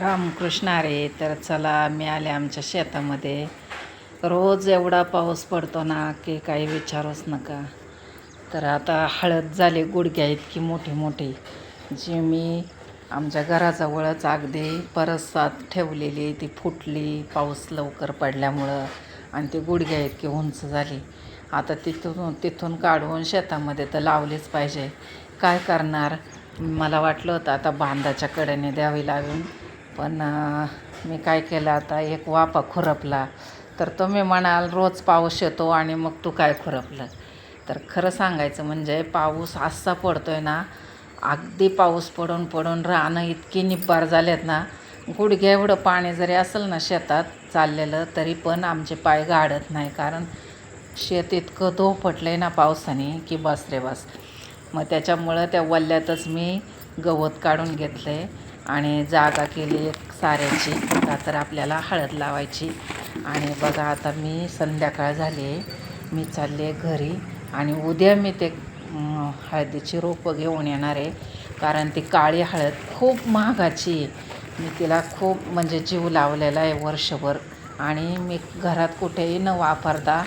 रामकृष्ण अरे तर चला मी आले आमच्या शेतामध्ये. रोज एवढा पाऊस पडतो ना की काही विचारूच नका. तर आता हळद झाली गुडघ्या इतकी मोठी मोठी जी मी आमच्या घराजवळच अगदी परसात ठेवलेली ती फुटली पाऊस लवकर पडल्यामुळं आणि ती गुडघ्या इतकी उंच झाली. आता तिथून तिथून काढून शेतामध्ये तर लावलीच पाहिजे. काय करणार? मला वाटलं होतं आता बांधाच्या कडेने द्यावी लागून पण मी काय केलं आता? एक वाफा खुरपला. तर तुम्ही म्हणाल रोज पाऊस येतो आणि मग तू काय खुरपलं तर खरं सांगायचं म्हणजे पाऊस असा पडतो आहे ना अगदी पाऊस पडून पडून रानं इतकी निब्बार झालेत ना गुडघ्या एवढं पाणी जरी असेल ना शेतात चाललेलं तरी पण आमचे पाय गाडत नाही. कारण शेत इतकं धोपटलं आहे ना पावसाने की बस रे बस. मग त्याच्यामुळं त्या वल्ल्यातच मी गवत काढून घेतलं आहे आणि जागा केली एक साऱ्याची. का तर आपल्याला हळद लावायची. आणि बघा आता मी संध्याकाळ झाली आहे. मी चालले घरी. आणि उद्या मी ते हळदीची रोपं घेऊन येणार आहे. कारण ती काळी हळद खूप महागाची आहे. मी तिला खूप म्हणजे जीव लावलेला आहे वर्षभर. आणि मी घरात कुठेही न वापरता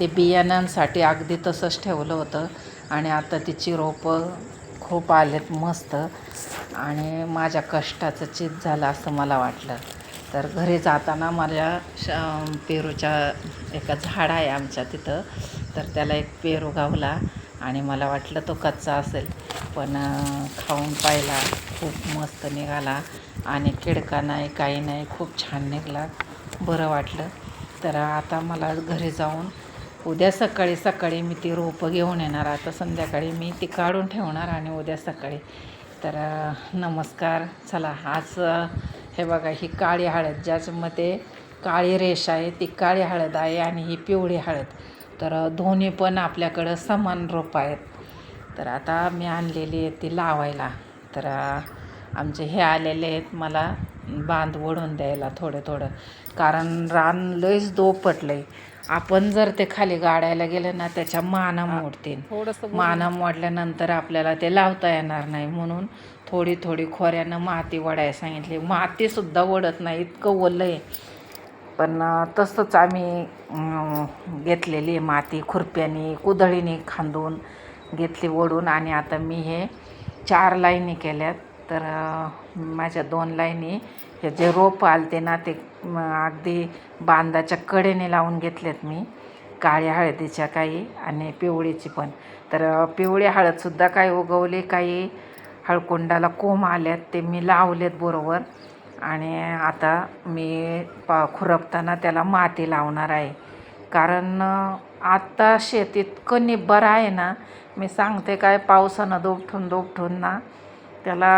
ते बियाण्यांसाठी अगदी तसंच ठेवलं होतं. आणि आता तिची रोपं खूप आलेत मस्त. आणि माझ्या कष्टाचं चित झालं असं मला वाटलं. तर घरी जाताना माझ्या श पेरूच्या एका झाड आहे आमच्या तिथं. तर त्याला एक पेरू गावला आणि मला वाटलं तो कच्चा असेल. पण खाऊन पाहिला खूप मस्त निघाला. आणि किडका नाही काही नाही खूप छान निघाला. बरं वाटलं. तर आता मला घरी जाऊन उद्या सकाळी सकाळी मी ती रोपं घेऊन येणार. आता संध्याकाळी मी ती काढून ठेवणार आणि उद्या सकाळी. तर नमस्कार. चला आज हे बघा ही काळी हळद ज्याच्यामध्ये काळी रेष आहे ती काळी हळद आहे आणि ही पिवळी हळद. तर दोन्ही पण आपल्याकडं समान रोपं आहेत. तर आता मी आणलेली आहे ती लावायला. तर आमचे हे आलेले आहेत मला बांध ओढून द्यायला थोडं थोडं कारण रान लयच दोपटलं आहे आपण जर ते खाली गाडायला गेलं ना त्याच्या माना मोडतील. थोडंसं माना मोडल्यानंतर आपल्याला ते लावता येणार नाही. म्हणून थोडी थोडी खोऱ्यानं माती वडायला सांगितली. मातीसुद्धा वडत नाही इतकं ओलं आहे. पण तसंच आम्ही घेतलेली माती खुरप्याने कुदळीने खांदून घेतली ओढून. आणि आता मी हे चार लाईनी केल्यात. तर माझ्या दोन लाईनी हे जे रोप आलते ना ते अगदी बांधाच्या कडेने लावून घेतलेत मी. काळ्या हळदीच्या काही आणि पिवळीची पण. तर पिवळी हळदसुद्धा काही उगवली काही हळकुंडाला कोंब आल्यात ते मी लावलेत बरोबर. आणि आता मी पा खुरपताना त्याला माती लावणार आहे. कारण आत्ता शेत इतकं निब्बर आहे ना मी सांगते काय पावसानं दोपठून दोपठून ना त्याला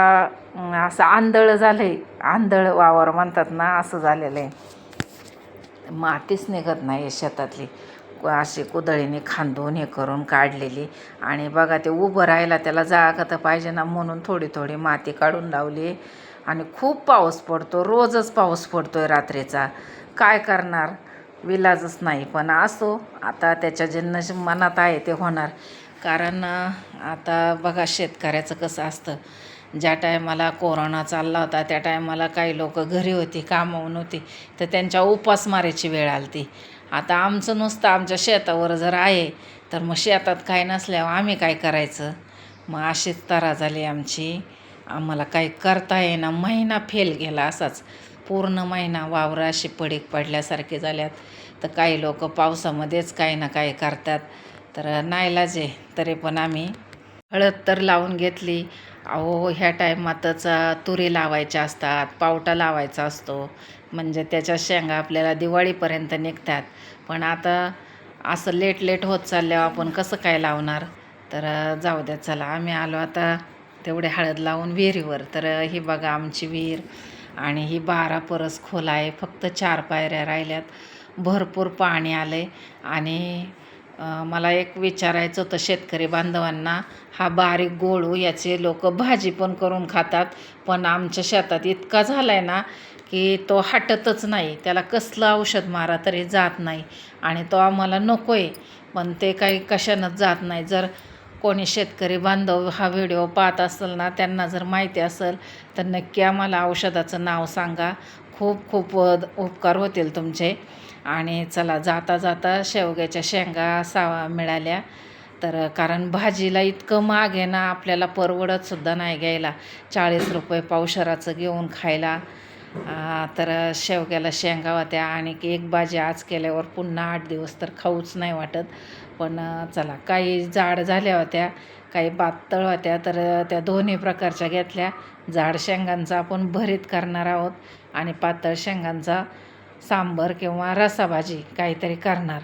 असं आंधळं झालं आहे आंधळ वावर म्हणतात ना असं झालेलं आहे. मातीच निघत नाही शेतातली. अशी कुदळीने खांदून हे करून काढलेली. आणि बघा ते उभं राहायला त्याला जागा तर पाहिजे ना म्हणून थोडी थोडी माती काढून लावली. आणि खूप पाऊस पडतो रोजच पाऊस पडतो आहे रात्रीचा. काय करणार? विलाजच नाही पण असो आता त्याच्या जे मनात आहे ते होणार. कारण आता बघा शेतकऱ्याचं कसं असतं. ज्या टायमाला कोरोना चालला होता त्या टायमाला काही लोक घरी होती कामावून होती तर त्यांच्या उपासमारीची वेळ आली ती आता आमचं नुसतं आमच्या शेतावर जर आहे तर मग शेतात काय नसल्यावर आम्ही काय करायचं? मग अशीच तरा झाली आमची. आम्हाला काही करता येईना महिना फेल गेला असाच. पूर्ण महिना वावरं अशी पडीक पडल्यासारखे झाल्यात. तर काही लोक पावसामध्येच काही ना काही करतात. तर नाईलाज आहे तरी पण आम्ही हळद तर लावून घेतली. अहो ह्या टायमातच तुरी लावायच्या असतात पावटा लावायचा असतो. म्हणजे त्याच्या शेंगा आपल्याला दिवाळीपर्यंत निघतात. पण आता असं लेट लेट होत चालल्यावर आपण कसं काय लावणार? तर जाऊ द्या चला. आम्ही आलो आता तेवढे हळद लावून विहिरीवर. तर ही बघा आमची विहीर आणि ही बारा परस खोल आहे. फक्त चार पायऱ्या राहिल्यात. भरपूर पाणी आलं आहे आणि मला एक विचारायचं होतं शेतकरी बांधवांना. हा बारीक गोळू याचे लोक भाजी पण करून खातात पण आमच्या शेतात इतका झाला आहे ना की तो हटतच नाही. त्याला कसलं औषध मारा तरी जात नाही आणि तो आम्हाला नको आहे पण ते काही कशानंच जात नाही. जर कोणी शेतकरी बांधव हा व्हिडिओ पाहत असेल ना त्यांना जर माहिती असेल तर नक्की आम्हाला औषधाचं नाव सांगा. खूप खूप उपकार होतील तुमचे. आणि चला जाता जाता शेवग्याच्या शेंगा सावा मिळाल्या. तर कारण भाजीला इतकं महाग आहे ना आपल्याला परवडतसुद्धा नाही घ्यायला. चाळीस रुपये पावशराचं घेऊन खायला. तर शेवग्याला शेंगा होत्या आणि एक भाजी आज केल्यावर पुन्हा आठ दिवस तर खाऊच नाही वाटत. पण चला काही जाड झाल्या होत्या काही पातळ होत्या तर त्या दोन्ही प्रकारच्या घेतल्या. जाड शेंगांचा आपण भरीत करणार आहोत आणि पातळ शेंगांचा सांबर किंवा रसाभाजी काहीतरी करणार.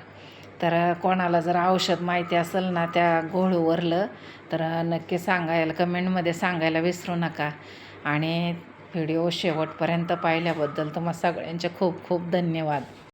तर कोणाला जर औषध माहिती असेल ना त्या गोळूवरलं तर नक्की सांगायला कमेंटमध्ये सांगायला विसरू नका. आणि व्हिडिओ शेवटपर्यंत पाहिल्याबद्दल तुम्हा सगळ्यांचे खूप खूप धन्यवाद.